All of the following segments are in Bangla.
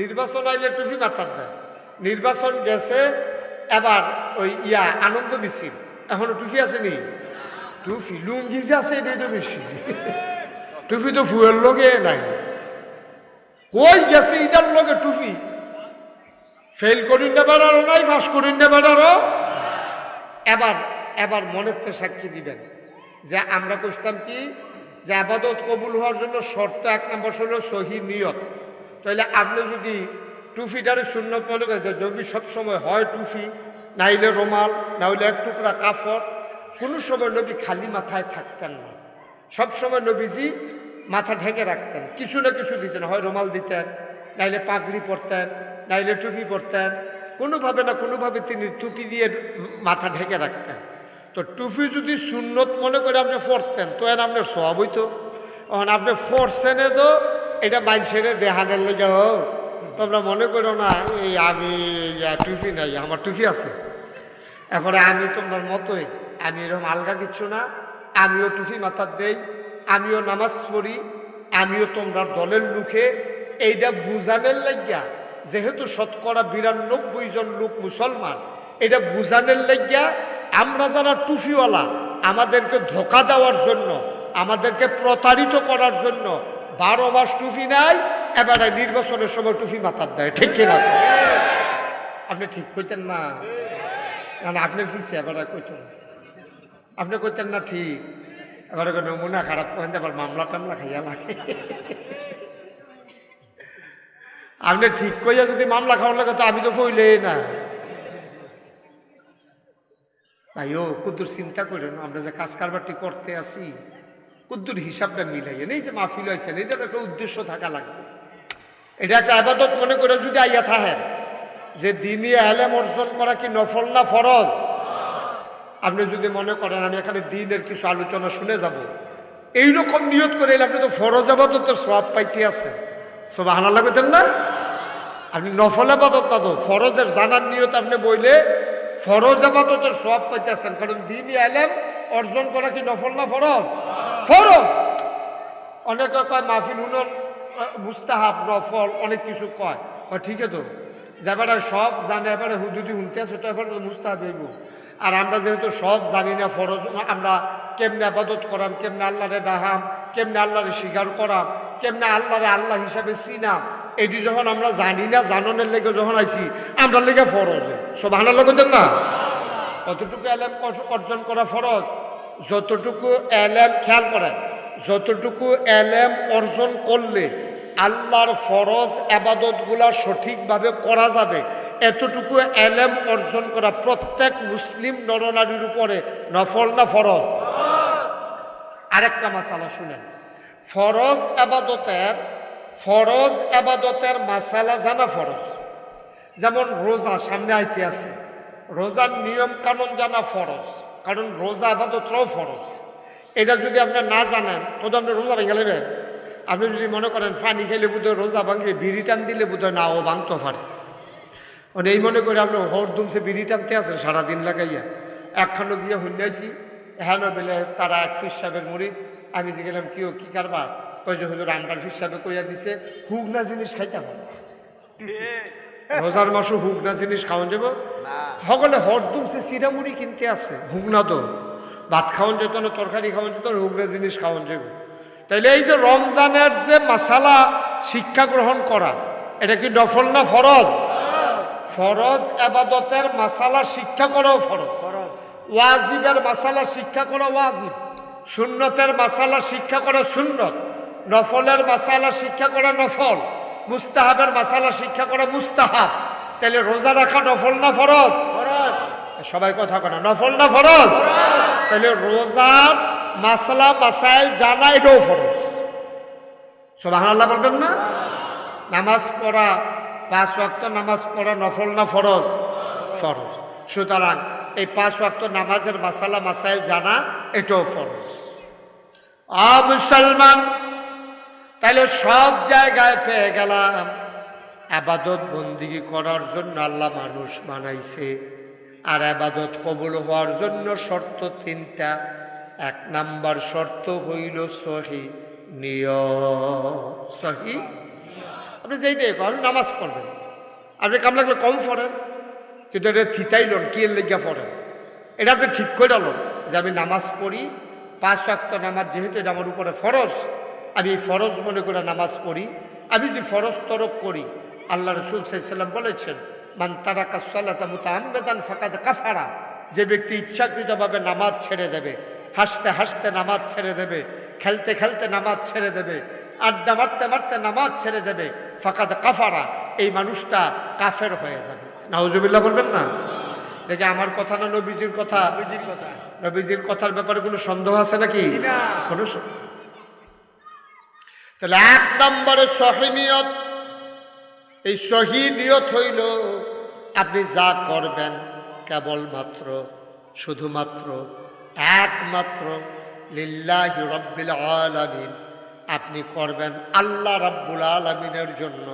নির্বাচন আইলে টুপি মাথার দেয় নির্বাচন গেছে, এবার ওই ইয়া আনন্দ মিছিল। এখনও টুপি আছে নি? টুপি, লুঙ্গি যে আছে এটাই তো বেশি। টুপি তো ফুয়ের লগে নাই। কই গেছে এটার লগে টুপি? ফেল করিন না বেড়ারও নাই ফাঁস করিন না বেড়ারও এবার এবার মনের তো সাক্ষী দিবেন। যে আমরা কইতাম কি? যে আবাদত কবুল হওয়ার জন্য শর্ত এক নম্বর হলো সহি নিয়ত। তাহলে আপনি যদি টুফিটারে সুন্নত মনে করেন যে নবী সবসময় হয় টুফি, নাইলে রোমাল, নাইলে এক টুকরা কাফর। কোনো সময় নবী খালি মাথায় থাকতেন না। সবসময় নবীজি মাথা ঢেকে রাখতেন। কিছু না কিছু দিতেন, হয় রুমাল দিতেন, নাইলে পাগড়ি পরতেন, নাইলে টুপি পরতেন। কোনোভাবে না কোনোভাবে তিনি টুপি দিয়ে মাথা ঢেকে রাখতেন। তো টুপি যদি সুন্নত মনে করে আপনি পরতেন, তো এর আপনার সব হইতো এখন আপনি ফরছেনে তো এটা মাইনসেরে দেহানের লেগে তোমরা মনে করো না, এই আমি টুপি নাই, আমার টুপি আছে। এরপরে আমি তোমার মতোই, আমি এরকম আলগা কিচ্ছু না, আমিও টুপি মাথার দেই, আমিও নামাজ পড়ি, আমিও তোমরা দলের লুকে। এইটা বুঝানের লাগিয়া, যেহেতু শতকরা বিরানব্বই জন লোক মুসলমান, এটা বুঝানের লাগিয়া আমরা যারা টুফিওয়ালা আমাদেরকে ধোকা দেওয়ার জন্য, আমাদেরকে প্রতারিত করার জন্য বারো মাস টুফি নাই, এবারে নির্বাচনের সময় টুফি মাথার দেয়, ঠিক কিনা? আপনি ঠিক কইতেন না? কারণ আপনি ফিসে, এবারে কইতেন। আপনি কইতেন না ঠিক। এবারে কোনো নমুনা খারাপ করেন আবার মামলা টামলা খাইয়া লাগে। আপনি ঠিক কইয়া যদি মামলা খাওয়ার লাগে, তো আমি তো ফইলে না। ভাই, ও কুদ্দুর চিন্তা করেন আমরা যে কাজ কারবারটি করতে আসি কুদ্দুর হিসাবটা মিলাইয়ে। নেই যে মাহফিল হয়েছেন এটার একটা উদ্দেশ্য থাকা লাগবে। এটা একটা আবাদত মনে করে যদি আইয়া থাকেন, যে দিনই আলেম অর্জন করা কি নফল না ফরজ? আপনি যদি মনে করেন, আমি এখানে দিনের কিছু আলোচনা শুনে যাব। এইরকম নিয়ত করে এলে আপনি তো ফরজ আবাদতের সব পাইতে আছে সব হানা লাগতেন না? আপনি নফল আবাদত না তো, ফরজের জানার নিয়ত আপনি বইলে ফরজ আবাদতের সব পাইতে পাইতেছেন কারণ দিনই আলেম অর্জন করা কি নফল না ফরজ? ফরজ। অনেকে কয়, মাহফিল হুনন মুস্তাহাব, নফল অনেক কিছু কয়। কয় ঠিক তো। যেবারে সব জানে, এবারে হুদুদি শুনতে আছে তো এবারে মুস্তাহাব হইব। আর আমরা যেহেতু সব জানি না ফরজ আমরা কেমনে আবাদত করাম, কেমনে আল্লাহরে ডাহাম, কেমনে আল্লাহরে স্বীকার করাম, কেমনে আল্লাহরে আল্লাহ হিসাবে চিনাম, এটি যখন আমরা জানি না, জাননের লেগে যখন আইছি আমরা লেগে ফরজ। সব হানার লগতেন না? কতটুকু এলেম অর্জন করা ফরজ। যতটুকু এলেম, খেয়াল করেন, যতটুকু এলেম অর্জন করলে আল্লাহর ফরজ আবাদতগুলা সঠিকভাবে করা যাবে। এতটুকু এলেম অর্জন করা প্রত্যেক মুসলিম নরনারীর উপরে নফল না ফরজ? আরেকটা মাসালা শুনেন। ফরজ আবাদতের ফরজ আবাদতের মাসালা জানা ফরজ। যেমন রোজা, সামনে আইতে আছে। রোজার নিয়ম কানুন জানা ফরজ। কারণ রোজা আবাদতরাও ফরজ। এটা যদি আপনার না জানেন তো তো আপনি রোজা ভেঙে নেবেন। আপনি যদি মনে করেন ফানি খেলে বোধহয় রোজা ভাঙিয়ে বিড়ি টান দিলে বোধহয় না ও ভাঙতে পারে মানে এই মনে করে আপনি হর দুমসে বিড়ি টানতে আছেন সারাদিন লাগাইয়া। একখানো গিয়ে হইয়াছি হ্যাঁ বেলে তারা এক ফির সাহেবের মুড়ি আমি যে গেলাম কিও কি কারবার? ওই যে হুজুর আনবার ফির সাহেবে কইয়া দিছে হুগনা জিনিস খাইতে পারে রোজার মাসও হুগনা জিনিস খাওয়ান যাব। সকলে হরদুম সে চিরামুড়ি কিনতে আছে হুগনা তো ভাত খাওয়ান যেত না তরকারি খাওয়ান যেত না হুগনা জিনিস খাওয়ান যাব তাইলে এই যে রমজানের যে মাসালা শিক্ষা গ্রহণ করা এটা কি নফল না ফরজ ফরজ আবাদতের মাসালা শিক্ষা করাও ফরজ ওয়াজিবের মাসালা শিক্ষা করা ওয়াজিব। সুন্নতের মাসালা শিক্ষা করা সুন্নত। নফলের মাসালা শিক্ষা করা নফল। মুস্তাহাবের মাসালা শিক্ষা করা মুস্তাহাব। তাহলে রোজা রাখা নফল না ফরজ? সবাই কথা কনা নফল না ফরজ? তাহলে রোজার মাসালা, মাসাইল, জানা, এটাও ফরজ। সবাই আল্লাহ বলবেন না? নামাজ পড়া, পাঁচ ওয়াক্ত নামাজ পড়া নফল না ফরজ? ফরজ। সুতরাং এই পাঁচ ওয়াক্ত নামাজের মাসালা, মাসাইল, জানা, এটাও ফরজ। আ মুসলমান, তাহলে সব জায়গায় পেয়ে গেলাম। আবাদত বন্দিগি করার জন্য আল্লাহ মানুষ বানাইছে। আর আবাদত কবুল হওয়ার জন্য শর্ত তিনটা। এক নাম্বার শর্ত হইল সহি সহি আপনি যেইটাই করেন, নামাজ পড়বেন। আপনি কাম লাগলে কম পড়েন, কিন্তু এটা থিতাইলন, কি এর লেগিয়া পড়েন? এটা আপনি ঠিক করে আলোন যে আমি নামাজ পড়ি, পাঁচ ওয়াক্ত নামাজ যেহেতু এটা আমার উপরে ফরজ, আমি এই ফরজ মনে করে নামাজ পড়ি, আমি যদি ফরজ তরক করি আল্লাহ রসুল সাল্লাম বলেছেন মান তারা কাসাল্লাতা মুতাহাম্মেদান ফাকাদ কাফারা। যে ব্যক্তি ইচ্ছাকৃতভাবে নামাজ ছেড়ে দেবে হাসতে হাসতে নামাজ ছেড়ে দেবে খেলতে খেলতে নামাজ ছেড়ে দেবে আড্ডা মারতে মারতে নামাজ ছেড়ে দেবে ফাকাদ কাফারা এই মানুষটা কাফের হয়ে যাবে। নাউজুবিল্লাহ বলবেন না? দেখে আমার কথা না নবীজির কথা? বুঝির কথা। নবীজির কথার ব্যাপারে কোনো সন্দেহ আছে নাকি। কোনো তাহলে এক নম্বরে সহিনিয়ত এই সহি নিয়ত হইল, আপনি যা করবেন কেবলমাত্র, শুধুমাত্র, একমাত্র লিল্লাহি রব্বিল আলামিন। আপনি করবেন আল্লাহ রাব্বুল আলামিনের জন্য।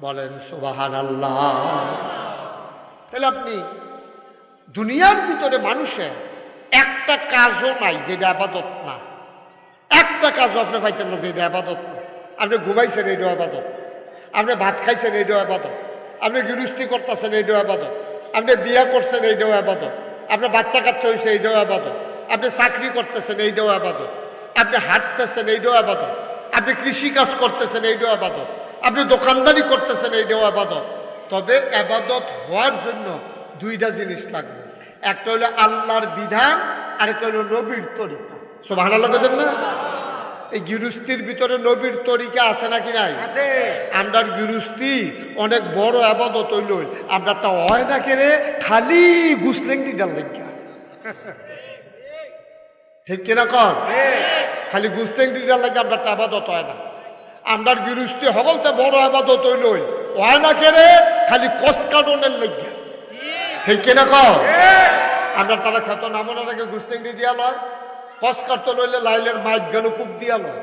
বলেন সুবাহান আল্লাহ তাহলে আপনি দুনিয়ার ভিতরে মানুষের একটা কাজও নাই যেটা আবাদত না। একটা কাজও আপনি পাইতেন না যেটা আবাদত না। আপনি ঘুমাইছেন এইটাও আবাদত আপনি ভাত খাইছেন এইটাও আবাদত। আপনি গৃহস্থী করতেছেন এইটাও আবাদত। আপনি বিয়া করছেন এইটাও আবাদত। আপনি বাচ্চা কাচ্চা হয়েছে এইটাও আবাদত। আপনি চাকরি করতেছেন এইটাও আবাদত। আপনি হাঁটতেছেন এইটাও আবাদত। আপনি কৃষি কাজ করতেছেন এইটাও আবাদত। আপনি দোকানদারি করতেছেন এইটাও আবাদত। তবে আবাদত হওয়ার জন্য দুইটা জিনিস লাগবে। একটা হলো আল্লাহর বিধান আর একটা হলো নবীর তরিকা। সব ভালো লাগেন না? এই গৃহস্থির ভিতরে নবীর তরিকা আছে নাকি নাই? আমরার গৃহস্থি অনেক বড় আবাদত হইল। আমরারটা হয় না কেরে? খালি গুসলেংটি ডাল লাগিয়া। ঠিক কিনা কর খালি গুসলেংটি ডাল লাগে আমরারটা আবাদত হয় না। আমরার গৃহস্থি হগলতে বড় আবাদত হইল। হয় না কেরে? খালি কসকাডনের লাগিয়া। ঠিক। কিনা কর আমরা তারা খেত নামনের আগে গুস্তেংটি দিয়া লয়। কস তো লইলে লাইলের মাইক গেল, কূপ লয়।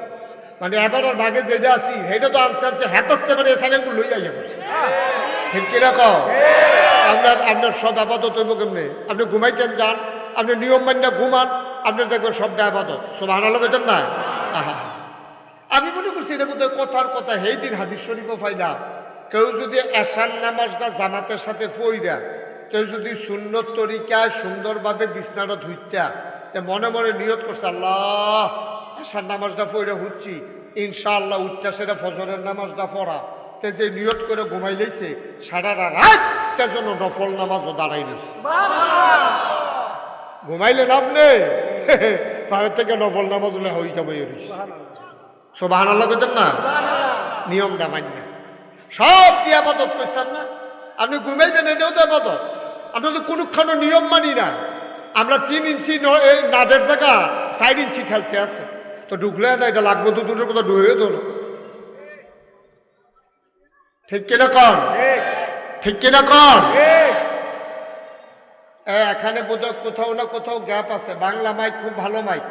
মানে এবার আর ভাগে যেটা আছি, সেইটা তো আনছে আনছে হেতাতে পারে এসানে লই আইয়া করছে ঠিক কীরকম আপনার আপনার সব আবাদত হইব কেমনি? আপনি ঘুমাইতেন, যান। আপনি নিয়ম মান্য ঘুমান। আপনি দেখবেন সবটা আপাতত। সব আনা লগেছেন না? আহা। আমি মনে করছি এটা বোধহয় কথার কথা সেই দিন হাদিস শরীফও ফাইলা কেউ যদি এশান নামাজটা জামাতের সাথে ফইরা কেউ যদি সুন্নত তরিকায় সুন্দরভাবে বিছনাটা ধুইতা তে মনে মনে নিয়ত করছে আল্লাহ এশান নামাজটা ফইরা হচ্ছি ইনশাআল্লাহ উঠটা সেটা ফজরের নামাজটা পড়া। তে যে নিয়ত করে ঘুমাই লইছে সারা রাত তে যেন নফল নামাজও দাঁড়াই লইছে ঘুমাইলেন আপনি পায়ের থেকে নফল নামাজ হলে হই যাবে সোবাহান আল্লাহ করতেন না? নিয়মটা মান্য। সব দিয়ে আবাদত করতাম না? আপনি ঘুমাইবেন এটাও তো আবাদত। আমরা তো কোনোক্ষণ নিয়ম মানি না। আমরা তিন ইঞ্চি ন- এই নাদের জায়গা চার ইঞ্চি ঠেলতে আছে। তো ঢুকলে না এটা লাগবে তো দূরের কথা ঢুয়ে তো না। ঠিক কিনা কন? ঠিক। কিনা কন? এখানে বোধহয় কোথাও না কোথাও গ্যাপ আছে। বাংলা মাইক খুব ভালো মাইক।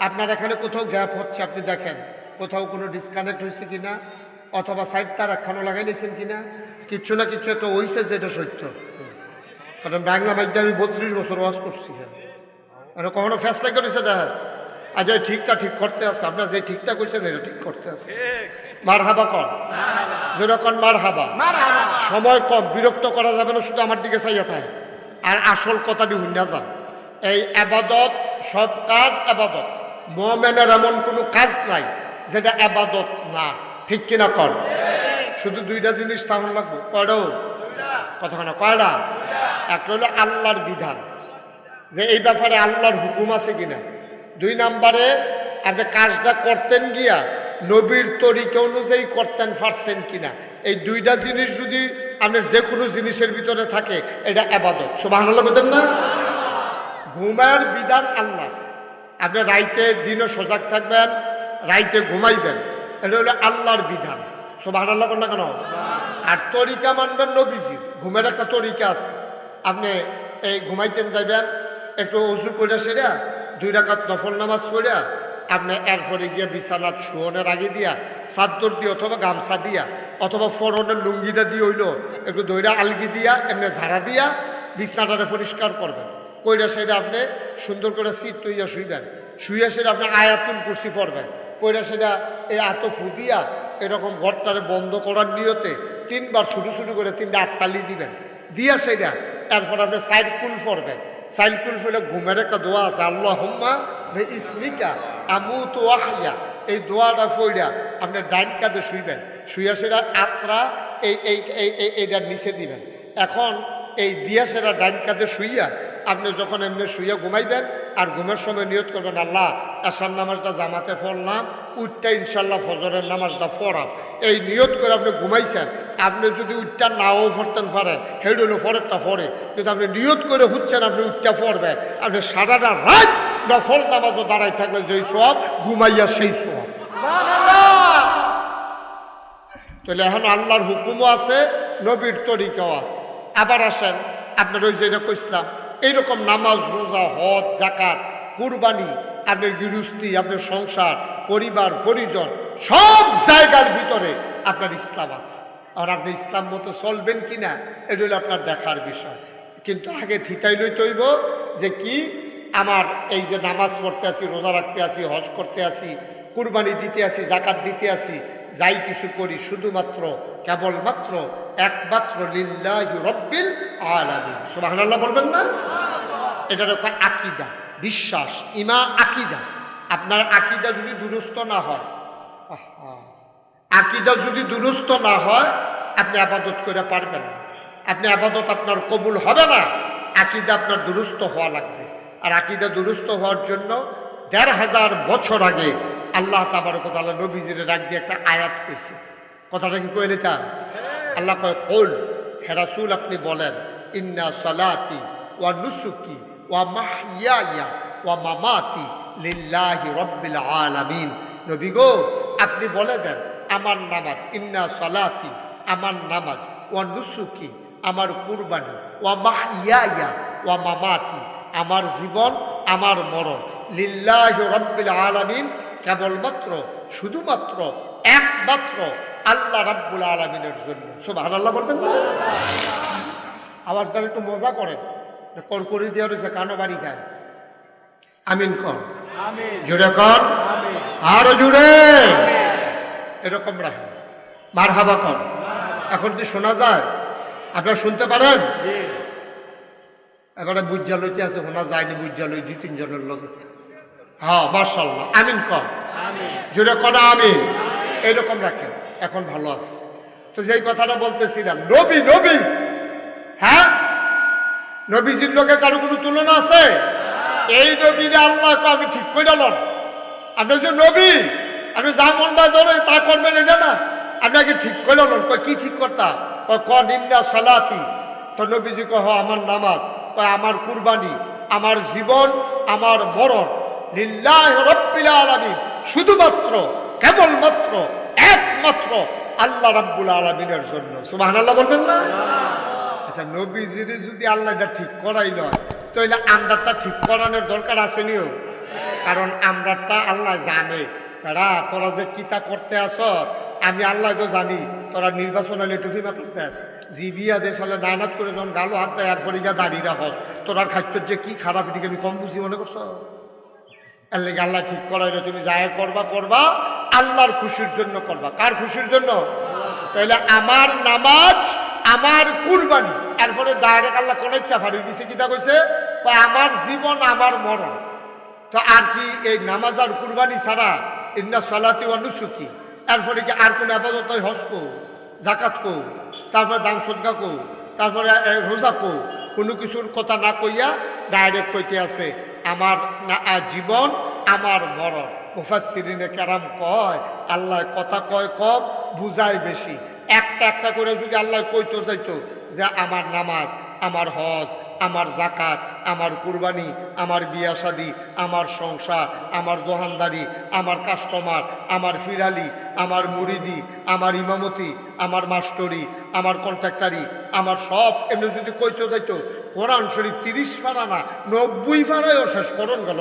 আপনার এখানে কোথাও গ্যাপ হচ্ছে আপনি দেখেন। কোথাও কোনো ডিসকানেক্ট হয়েছে কিনা? অথবা সাইড তার একখানো লাগাই নিয়েছেন কিনা? কিচ্ছু না কিছু একটা হয়েছে যেটা সত্য। কারণ বাংলা মাইক দিয়ে আমি বত্রিশ বছর ওয়াজ করছি মানে কখনো ফেসলা করেছে দেখেন। আজ এই ঠিকটা ঠিক করতে আছে আপনার যে ঠিকটা করছেন এটা ঠিক করতে আছে। মার হাবা কর যেরকম মার হাবা সময় কম বিরক্ত করা যাবে না শুধু আমার দিকে চাইয়া থাকে আর আসল কথাটি হুন্যা যান। এই আবাদত সব কাজ আবাদত। মোমেনের এমন কোনো কাজ নাই যেটা আবাদত না। ঠিক কিনা কর শুধু দুইটা জিনিস তাহলে লাগবো। কথা না কয়টা একটা হলো আল্লাহর বিধান। যে এই ব্যাপারে আল্লাহর হুকুম আছে কিনা। দুই নাম্বারে আপনি কাজটা করতেন গিয়া, নবীর তরিকা অনুযায়ী করতেন, পারছেন কিনা। এই দুইটা জিনিস যদি আপনার যে কোনো জিনিসের ভিতরে থাকে, এটা আবাদত। সুবাহ বলতেন না? ঘুমার বিধান আল্লাহ। আপনি রাইতে দিনও সজাগ থাকবেন, রাইতে ঘুমাইবেন। এটা হলো আল্লাহর বিধান। সুবাহ আল্লাহ না কেন? আর তরিকা মানবেন নবীজি ঘুমের একটা তরিকা আছে। আপনি এই ঘুমাইতেন যাইবেন, একটু উজু করে সেরা, দুই রাকাত নফল নামাজ পড়িয়া, আপনি এরপরে গিয়ে বিছানাত শুয়নের আগে দিয়া চাদর দিয়ে অথবা গামছা দিয়া, অথবা ফরনের লুঙ্গিটা দিয়ে হইল, একটু দইরা আলগি দিয়া, এমনি ঝাড়া দিয়া, বিছনাটারে পরিষ্কার করবেন। কইরা সেটা আপনি সুন্দর করে সিট তৈয়া শুইবেন। শুইয়া সেটা আপনি আয়াতুল কুর্সি পড়বেন। কইরা সেটা এই আত ফুদিয়া এরকম ঘরটারে বন্ধ করার নিয়তে তিনবার শুরু শুরু করে তিনটা আটতালি দিবেন। দিয়া সেটা তারপর আপনি সাইড কুল পড়বেন সাইড কুল ফেলে ঘুমের একটা দোয়া আছে আল্লাহ হুম্মা ইসমিকা আমু তো আহিয়া এই দোয়াটা ফইরা আপনি ডাইন কাঁধে শুইবেন। শুয়ে সেটা আত্রা এই, এইটার নিচে দিবেন। এখন এই দিয়া সেটা ডাইন কাঁধে শুইয়া আপনি যখন এমনি শুইয়া ঘুমাইবেন আর ঘুমের সময় নিয়ত করবেন, আল্লাহ, আসার নামাজটা জামাতে পড়লাম উঠটা ইনশাল্লাহ ফজরের নামাজটা পড়াম। এই নিয়ত করে আপনি ঘুমাইছেন, আপনি যদি উঠটা নাও পড়তেন পারেন হেড ফরেরটা ফরে কিন্তু আপনি নিয়ত করে হচ্ছেন আপনি উঠটা পড়বেন। আপনি সারাটা রাত নফল নামাজও দাঁড়াই থাকলে যেই সব ঘুমাইয়া সেই সব। তাহলে এখন আল্লাহর হুকুমও আছে, নবীর তরিকাও আছে। আবার আসেন। আপনার ওই যেটা কইসলাম এইরকম নামাজ, রোজা, হজ জাকাত কুরবানি, আপনার গৃহস্থী, আপনার সংসার, পরিবার, পরিজন, সব জায়গার ভিতরে আপনার ইসলাম আছে। আর আপনি ইসলাম মতো চলবেন কি না এটা হলো আপনার দেখার বিষয়। কিন্তু আগে থিতাই লই তৈব যে কি, আমার এই যে নামাজ পড়তে আসি, রোজা রাখতে আসি, হজ করতে আসি, কুরবানি দিতে আসি জাকাত দিতে আসি যাই কিছু করি শুধুমাত্র, কেবলমাত্র একমাত্র লিল্লাহি রব্বিল আলামিন। বলবেন না? এটার একটা আকিদা, বিশ্বাস, ইমা, আকিদা। আপনার আকিদা যদি দুরুস্ত না হয় আকিদা যদি দুরুস্ত না হয়, আপনি আবাদত করে পারবেন না। আপনি আবাদত আপনার কবুল হবে না, আকিদা আপনার দুরুস্ত হওয়া লাগবে। আর আকিদা দুরুস্ত হওয়ার জন্য দেড় হাজার বছর আগে আল্লাহ তাবারকতাল্লাহ নবীজির ডাক দিয়ে একটা আয়াত কইছে। কথাটা কি কইলে তা? আল্লাহ কয় কোল হেরাসুল আপনি বলেন ইন্না সালাতি ওয়া নুসুকি ওয়া মাহিয়া ওয়া মামাতি লিল্লাহি রব্বিল আলামিন। নবী গো আপনি বলে দেন আমার নামাজ ইন্না সালাতি আমার নামাজ ওয়া নুসুকি আমার কুরবানি ওয়া মাহিয়া ওয়া মামাতি আমার জীবন আমার মরণ লিল্লাহ রব্বিল আলামিন কেবলমাত্র শুধুমাত্র একমাত্র আল্লাহ রাব্বুল আলমিনের জন্য। সুবাহ আল্লাহ বলবেন না? আওয়াজটা একটু মজা করেন। কড়কড়ি দেওয়া রয়েছে কানো বাড়ি খায়। আমিন কর জুড়ে কর আরও জুড়ে এরকম রাখেন। মার হাবা কর এখন কি শোনা যায়? আপনারা শুনতে পারেন? এবারে বুজ্জা লইতে আছে শোনা যায়নি বুজ্জা লই দুই তিনজনের লোক হ্যাঁ মার্শাল্লাহ আমিন কর জুড়ে করা আমিন। এইরকম রাখেন। এখন ভালো আছে। তো যেই কথাটা বলতেছিলাম নবী নবী। হ্যাঁ? নবীজির লোকে কারও কোনো তুলনা আছে? এই নবীরে আল্লাহ আমি ঠিক করে দিলাম আপনি যে নবী আপনি যা মনটা ধরে তা করবেন এটা না। আপনাকে ঠিক করে কয় কি ঠিক করতা? ক নিন্দা সালাতি। তো নবীজি কহ আমার নামাজ। কয় আমার কুরবানি আমার জীবন আমার মরণ। শুধুমাত্র, কেবলমাত্র, একমাত্র আল্লাহ রাব্বুল আলামিনের জন্য। সুবহানাল্লাহ বলবেন না? আচ্ছা নবীজির যদি আল্লাহ এটা ঠিক করাই নয় তাহলে আমরারটা ঠিক করানোর দরকার আসেনিও কারণ আমরারটা আল্লাহ জানে। বেড়া, তোরা যে কিতা করতে আস আমি আল্লাহ তো জানি। তোরা নির্বাচন হলে টুফি মাথাতে আস জিবিয়া দেশ হলে নানাত করে যখন গালো হাত দেয় আর ফরিগা দাঁড়িয়ে রাখস তোরার খাদ্যর যে কি খারাপ, এটিকে আমি কম বুঝি মনে করছ? আল্লাহ ঠিক করাইলে তুমি যাই করবা করবা। আল্লাহর খুশির জন্য করবা। কার খুশির জন্য? তাহলে আমার নামাজ, আমার কুরবানি। এরপরে ডাইরেক্ট আল্লাহ কোন ইচ্ছা দিছে, কিতা কইছে? আমার জীবন, আমার মরণ। তো আর কি এই নামাজ আর কুরবানি ছাড়া ইন্না সালাতি অনুসুকি এরপরে কি আর কোন আপাতত হজ কো জাকাত কো তারপরে দান সদকা কো তারপরে রোজা কো কোনো কিছুর কথা না কইয়া ডাইরেক্ট কইতে আছে। আমার জীবন, আমার মরণ। মুফাসিরিনে কেরাম কয়, আল্লাহ কথা কয় কম, বুঝায় বেশি। একটা একটা করে যদি আল্লাহ কইতো চাইতো যে আমার নামাজ, আমার হজ, আমার জাকাত আমার কুরবানি, আমার বিয়া শাদি আমার সংসার আমার দোহানদারি, আমার কাস্টমার, আমার ফিরালি, আমার মুরিদি, আমার ইমামতি, আমার মাস্টরি, আমার কন্ট্রাক্টারি, আমার সব। এমনি যদি কইতে যাইতো, কোরআন শরীফ তিরিশ ফারা না, নব্বই ফারায়ও শেষ করণ গেল